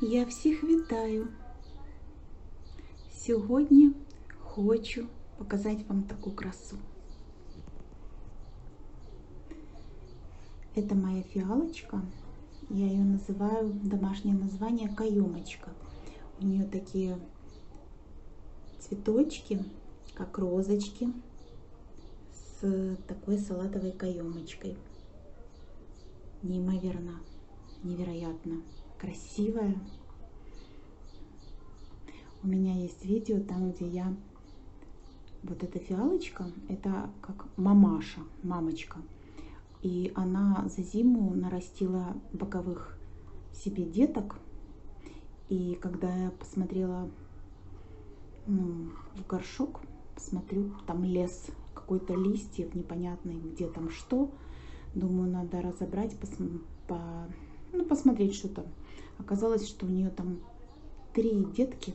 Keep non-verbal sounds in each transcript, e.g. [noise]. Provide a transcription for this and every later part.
Я всіх вітаю. Сьогодні хочу показати вам таку красу. Это моя фиалочка. Я ее называю, домашнее название каемочка. У нее такие цветочки, как розочки, с такой салатовой каемочкой. Неимоверно, невероятно красивая. У меня есть видео там, где я... Вот эта фиалочка, это как мамаша, мамочка. И она за зиму нарастила боковых себе деток. И когда я посмотрела ну, в горшок, смотрю, там лес, какой-то листьев непонятный, где там что. Думаю, надо разобрать, пос, по, ну, посмотреть, что там. Оказалось, что у нее там три детки.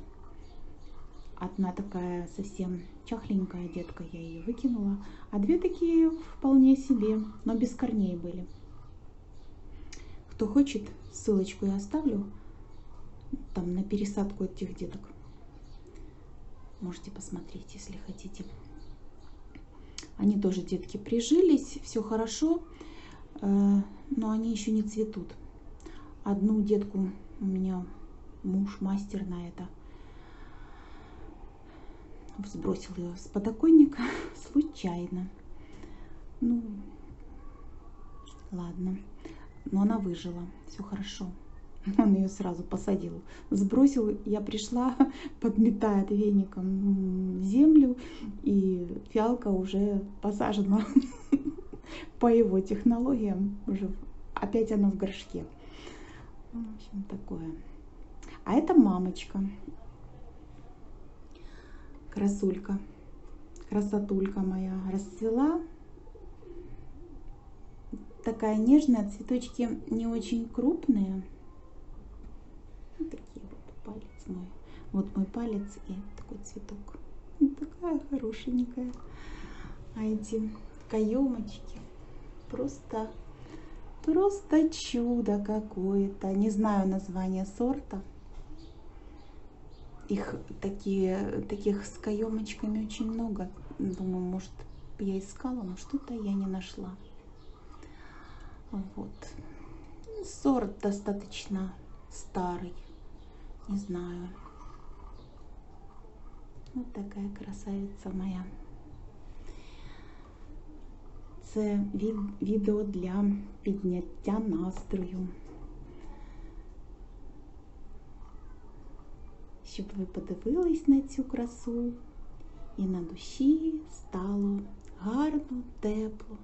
Одна такая совсем чахленькая детка, я ее выкинула. А две такие вполне себе, но без корней были. Кто хочет, ссылочку я оставлю там на пересадку этих деток. Можете посмотреть, если хотите. Они тоже, детки, прижились, все хорошо, э, но они еще не цветут. Одну детку у меня муж мастер на это сбросил ее с подоконника [laughs] случайно. Ну, ладно. Но она выжила, все хорошо. [laughs] Он ее сразу посадил. Сбросил, я пришла, [laughs] подметает веником землю, и фиалка уже посажена по его технологиям. Уже опять она в горшке. В общем, такое. А это мамочка. Красулька. Красотулька моя расцвела. Такая нежная, цветочки не очень крупные. Вот такие вот палец мой. Вот мой палец и такой цветок. Вот такая хорошенькая. А эти каемочки просто Просто чудо какое-то. Не знаю название сорта. Их такие, таких с каемочками очень много. Думаю, может, я искала, но что-то я не нашла. Вот. Сорт достаточно старый. Не знаю. Вот такая красавица моя. Це відео для підняття настрою. Щоб ви подивились на цю красу і на душі стало гарно, тепло.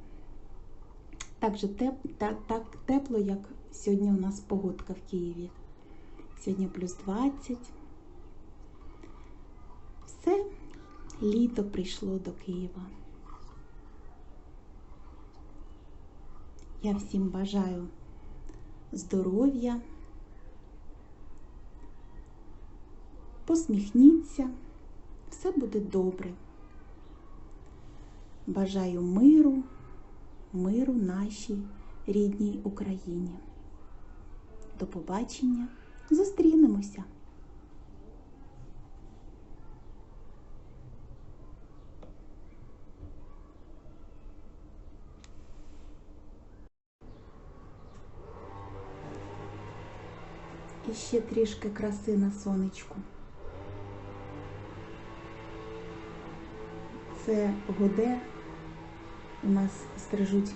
Так же теп, так, так тепло, як сьогодні у нас погодка в Києві. Сьогодні плюс 20. Все, літо прийшло до Києва. Я всім бажаю здоров'я, посміхніться, все буде добре. Бажаю миру, миру нашій рідній Україні. До побачення, зустрінемося! І ще трішки краси на сонечку. Це годе у нас стрижуть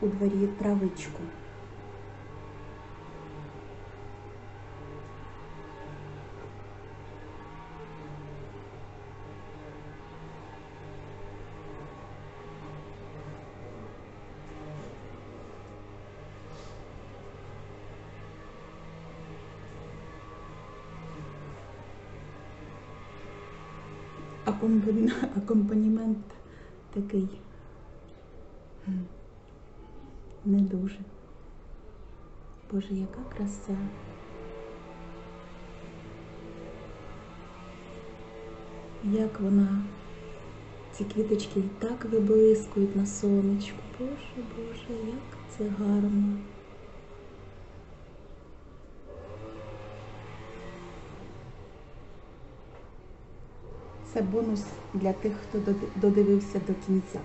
у дворі травичку. Акомпанімент такий не дуже. Боже, яка краса. Як вона, ці квіточки так виблискують на сонечку. Боже, Боже, як це гарно. Це бонус для тих, хто додивився до кінця.